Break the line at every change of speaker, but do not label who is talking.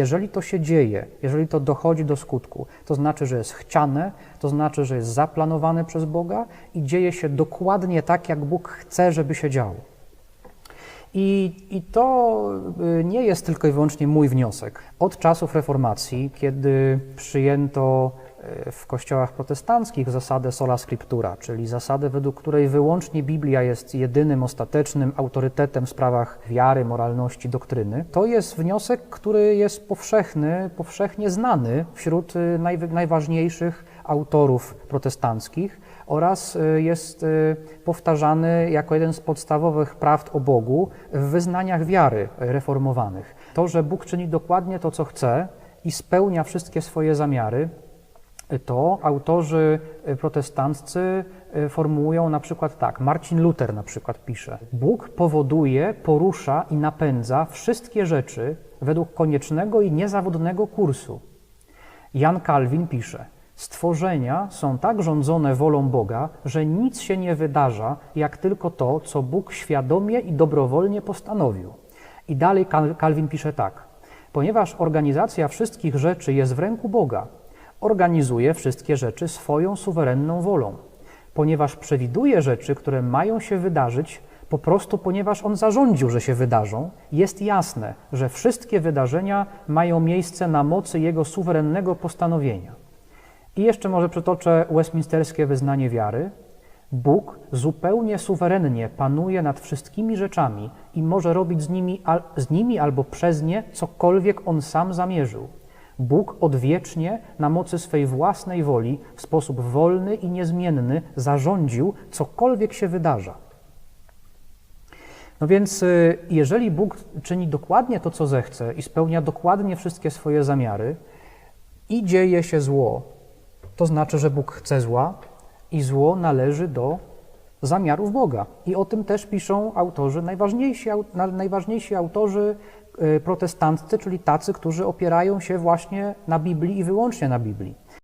Jeżeli to się dzieje, jeżeli to dochodzi do skutku, to znaczy, że jest chciane, to znaczy, że jest zaplanowane przez Boga i dzieje się dokładnie tak, jak Bóg chce, żeby się działo. I, I to y, nie jest tylko i wyłącznie mój wniosek. Od czasów reformacji, kiedy przyjęto w kościołach protestanckich zasadę sola scriptura, czyli zasadę, według której wyłącznie Biblia jest jedynym ostatecznym autorytetem w sprawach wiary, moralności, doktryny, to jest wniosek, który jest powszechny, powszechnie znany wśród najwy- najważniejszych autorów protestanckich oraz y, jest powtarzany jako jeden z podstawowych prawd o Bogu w wyznaniach wiary reformowanych. To, że Bóg czyni dokładnie to, co chce i spełnia wszystkie swoje zamiary, to autorzy y, protestanccy y, formułują na przykład tak. Marcin Luther na przykład pisze: Bóg powoduje, porusza i napędza wszystkie rzeczy według koniecznego i niezawodnego kursu. Jan Kalwin pisze: Stworzenia są tak rządzone wolą Boga, że nic się nie wydarza, jak tylko to, co Bóg świadomie i dobrowolnie postanowił. I dalej Kal- Kalwin pisze tak: Ponieważ organizacja wszystkich rzeczy jest w ręku Boga, organizuje wszystkie rzeczy swoją suwerenną wolą. Ponieważ przewiduje rzeczy, które mają się wydarzyć, po prostu ponieważ on zarządził, że się wydarzą, jest jasne, że wszystkie wydarzenia mają miejsce na mocy jego suwerennego postanowienia. I jeszcze może przytoczę westminsterskie wyznanie wiary. Bóg zupełnie suwerennie panuje nad wszystkimi rzeczami i może robić z nimi, z nimi albo przez nie cokolwiek on sam zamierzył. Bóg odwiecznie, na mocy swej własnej woli, w sposób wolny i niezmienny zarządził, cokolwiek się wydarza. No więc, y, jeżeli Bóg czyni dokładnie to, co zechce i spełnia dokładnie wszystkie swoje zamiary, i dzieje się zło, to znaczy, że Bóg chce zła i zło należy do zamiarów Boga. I o tym też piszą autorzy, najważniejsi, najważniejsi autorzy protestanccy, czyli tacy, którzy opierają się właśnie na Biblii i wyłącznie na Biblii.